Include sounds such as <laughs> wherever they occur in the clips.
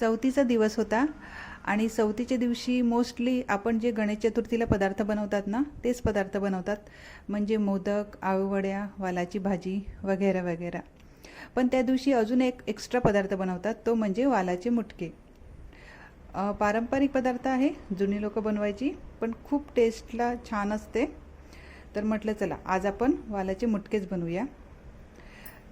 चौथीचा दिवस होता आणि चौथीच्या दिवशी मोस्टली आपण जे गणेश चतुर्थीला पदार्थ बनवतात ना तेच पदार्थ बनवतात. म्हणजे मोदक आळूवड्या वालाची भाजी वगैरे वगैरे. पण त्या दिवशी अजून एक एक्स्ट्रा पदार्थ बनवतात तो म्हणजे वालाचे मुटके. पारंपरिक पदार्थ आहे जुनी लोक बनवायची पण खूप टेस्टला छान असते. तर म्हटलं चला आज आपण वालाचे मुटकेच बनवूया.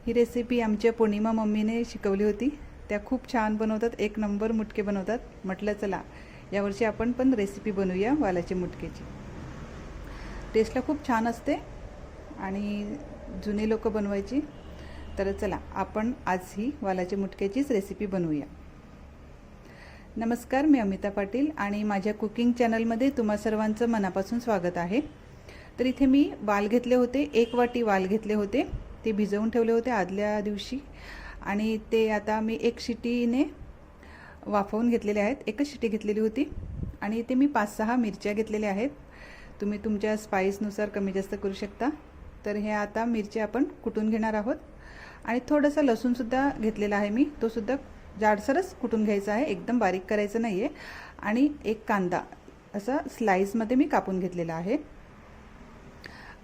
ही रेसिपी आमच्या पौर्णिमा मम्मीने शिकवली होती. त्या खूप छान बनवतात एक नंबर मुटके बनवतात. म्हटलं चला यावर्षी आपण पण रेसिपी बनवूया वालाच्या मुटकेची. टेस्टला खूप छान असते आणि जुने लोक बनवायची. तर चला आपण आज ही वालाच्या मुटक्याचीच रेसिपी बनवूया. नमस्कार मी अमिता पाटील आणि माझ्या कुकिंग चॅनलमध्ये तुम्हा सर्वांचं मनापासून स्वागत आहे. तर इथे मी वाल घेतले होते एक वाटी वाल घेतले होते. ते भिजवून ठेवले होते आदल्या दिवशी. आणि ते आता मी एक शिटीने वाफवून घेतलेले आहेत. एकच शिटी घेतलेली होती. आणि इथे मी पाच सहा मिरच्या घेतलेल्या आहेत. तुम्ही तुमच्या स्पाईसनुसार कमी जास्त करू शकता. तर हे आता मिरच्या आपण कुटून घेणार आहोत. आणि थोडंसं लसूणसुद्धा घेतलेला आहे मी. तोसुद्धा जाडसरच कुटून घ्यायचा आहे. एकदम बारीक करायचं नाही आहे आणि एक कांदा असा स्लाईसमध्ये मी कापून घेतलेला आहे.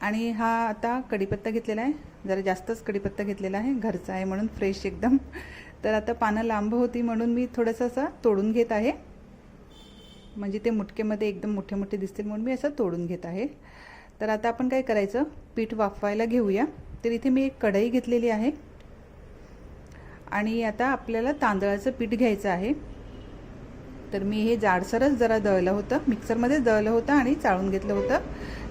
आणि हा आता कढीपत्ता घेतलेला आहे. जरा जास्तच कढीपत्ता घेतलेला आहे. घरचा आहे म्हणून फ्रेश एकदम. तर आता पानं लांब होती म्हणून मी थोडंसं असं तोडून घेत आहे. म्हणजे ते मुटकेमध्ये एकदम मोठे मोठे दिसतील म्हणून मी असं तोडून घेत आहे. तर आता आपण काय करायचं? पीठ वाफवायला घेऊया. तर इथे मी एक कढई घेतलेली आहे. आणि आता आपल्याला तांदळाचं पीठ घ्यायचं आहे. तर मी हे जाडसरच जरा दळलं होतं. मिक्सरमध्येच दळलं होतं आणि चाळून घेतलं होतं.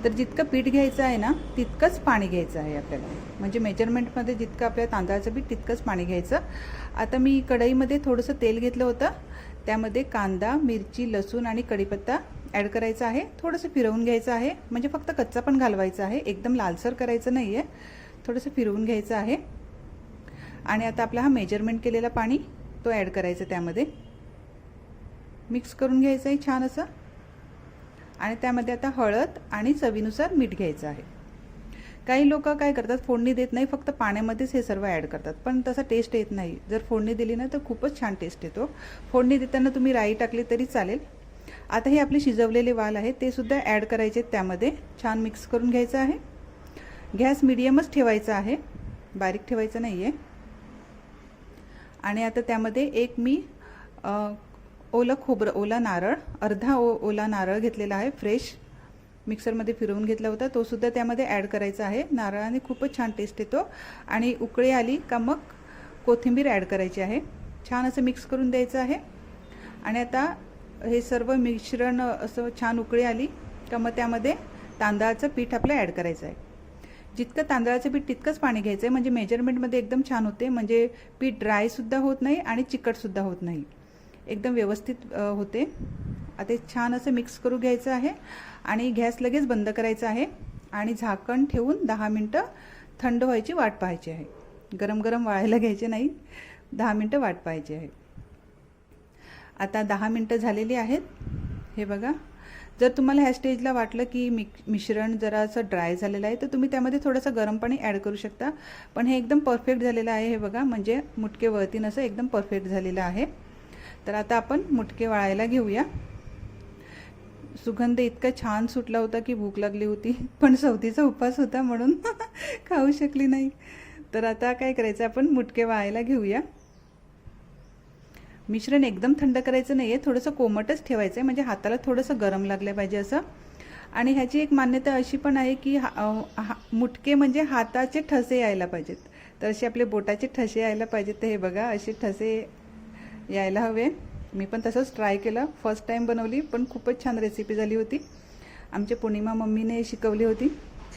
तर जितकं पीठ घ्यायचं आहे ना तितकंच पाणी घ्यायचं आहे आपल्याला. म्हणजे मेजरमेंटमध्ये जितकं आपल्या तांदळाचं पीठ तितकंच पाणी घ्यायचं. आता मी कढईमध्ये थोडंसं तेल घेतलं होतं. त्यामध्ये कांदा मिरची लसूण आणि कढीपत्ता ॲड करायचा आहे. थोडंसं फिरवून घ्यायचं आहे. म्हणजे फक्त कच्चा पण घालवायचा आहे. एकदम लालसर करायचं नाही आहे थोडंसं फिरवून घ्यायचं आहे. आणि आता आपला हा मेजरमेंट केलेला पाणी तो ॲड करायचा त्यामध्ये. मिक्स करून घ्यायचं आहे छान असं. आणि त्यामध्ये आता हळद आणि चवीनुसार मीठ घ्यायचं आहे. काही लोक काय करतात फोडणी देत नाही फक्त पाण्यामध्येच हे सर्व ॲड करतात. पण तसा टेस्ट येत नाही. जर फोडणी दिली ना तर खूपच छान टेस्ट येतो. फोडणी देताना तुम्ही राई टाकली तरी चालेल. आता हे आपले शिजवलेले वाल आहे ते सुद्धा ॲड करायचे त्यामध्ये. छान मिक्स करून घ्यायचं आहे. गॅस मिडियमच ठेवायचा आहे. बारीक ठेवायचं नाही आहे आणि आता त्यामध्ये एक मी ओलं खोबरं ओला नारळ अर्धा ओ ओला नारळ घेतलेला आहे फ्रेश मिक्सरमध्ये फिरवून घेतला होता. तो सुद्धा त्यामध्ये ॲड करायचा आहे. नारळाने खूपच छान टेस्ट येतो. आणि उकळी आली का मग कोथिंबीर ॲड करायची आहे. छान असं मिक्स करून द्यायचं आहे. आणि आता हे सर्व मिश्रण असं छान उकळी आली का मग त्यामध्ये तांदळाचं पीठ आपलं ॲड करायचं आहे. जितकं तांदळाचं पीठ तितकंच पाणी घ्यायचं आहे. म्हणजे मेजरमेंटमध्ये एकदम छान होते. म्हणजे पीठ ड्रायसुद्धा होत नाही आणि चिकटसुद्धा होत नाही. एकदम व्यवस्थित होते. आता छान असं मिक्स करू घ्यायचं आहे आणि गॅस लगेच बंद करायचा आहे आणि झाकण ठेवून दहा मिनटं थंड व्हायची वाट पाहायची आहे. गरम गरम वाळायला घ्यायचे नाही दहा मिनटं वाट पाहायची आहे. आता दहा मिनटं झालेली आहेत. हे बघा. जर तुम्हाला ह्या स्टेजला वाटलं की मिक मिश्रण जरा असं ड्राय झालेलं आहे तर तुम्ही त्यामध्ये थोडंसं गरम पाणी ॲड करू शकता. पण हे एकदम परफेक्ट झालेलं आहे हे बघा. म्हणजे मुटके वळतीन असं एकदम परफेक्ट झालेलं आहे. तर आता आपण मुटके वाळायला घेऊया. सुगंध इतका छान सुटला होता की भूक लागली होती. पण सवतीचा उपवास होता म्हणून <laughs> खाऊ शकली नाही. तर आता काय करायचं आपण मुटके वाळायला घेऊया. मिश्रण एकदम थंड करायचं नाही आहे थोडंसं कोमटच ठेवायचं आहे म्हणजे हाताला थोडंसं गरम लागलं पाहिजे असं. आणि ह्याची एक मान्यता अशी पण आहे की हा, हा मुटके म्हणजे हाताचे ठसे यायला पाहिजेत. तर असे आपले बोटाचे ठसे यायला पाहिजेत. तर हे बघा असे ठसे यायला हवे. मी पण तसंच ट्राय केलं. फर्स्ट टाईम बनवली पण खूपच छान रेसिपी झाली होती. आमच्या पौर्णिमा मम्मीने शिकवली होती.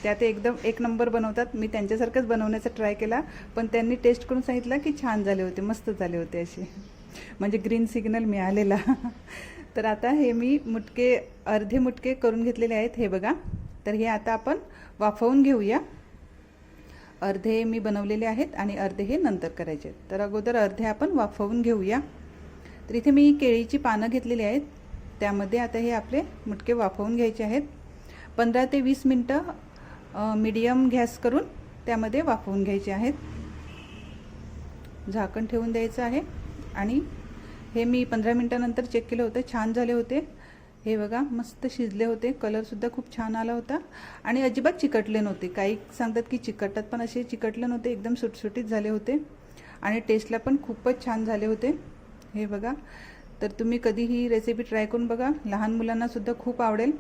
त्या ते एकदम एक नंबर बनवतात. मी त्यांच्यासारखंच बनवण्याचा ट्राय केला. पण त्यांनी टेस्ट करून सांगितलं की छान झाले होते मस्त झाले होते असे. म्हणजे ग्रीन सिग्नल मिळालेला. <laughs> तर आता हे मी मुटके अर्धे मुटके करून घेतलेले आहेत हे बघा. तर हे आता आपण वाफवून घेऊया. अर्धे मी बनवलेले आहेत आणि अर्धे हे नंतर करायचे आहेत. तर अगोदर अर्धे आपण वाफवून घेऊया. तर इथे मी केळीची पानं घेतलेली आहेत. त्यामध्ये आता हे आपले मुटके वाफवून घ्यायचे आहेत. पंधरा ते वीस मिनटं मीडियम गॅस करून त्यामध्ये वाफवून घ्यायचे आहेत. झाकण ठेवून द्यायचं आहे. आणि हे मी पंधरा मिनटानंतर चेक केलं होतं. छान झाले होते. हे बघा मस्त शिजले होते. कलरसुद्धा खूप छान आला होता. आणि अजिबात चिकटले नव्हते. काही सांगतात की चिकटतात पण असे चिकटले नव्हते. एकदम सुटसुटीत झाले होते. आणि टेस्टला पण खूपच छान झाले होते. हे बघा. तर तुम्ही कधी ही रेसिपी ट्राय करून बघा. लहान मुलांनासुद्धा खूप आवडेल.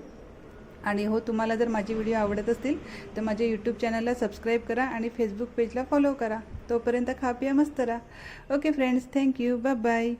आणि हो तुम्हाला जर माझी व्हिडिओ आवडत असतील तर माझ्या यूट्यूब चॅनलला सबस्क्राईब करा आणि फेसबुक पेजला फॉलो करा. तोपर्यंत खा पिया मस्त राहा. Okay friends thank you bye bye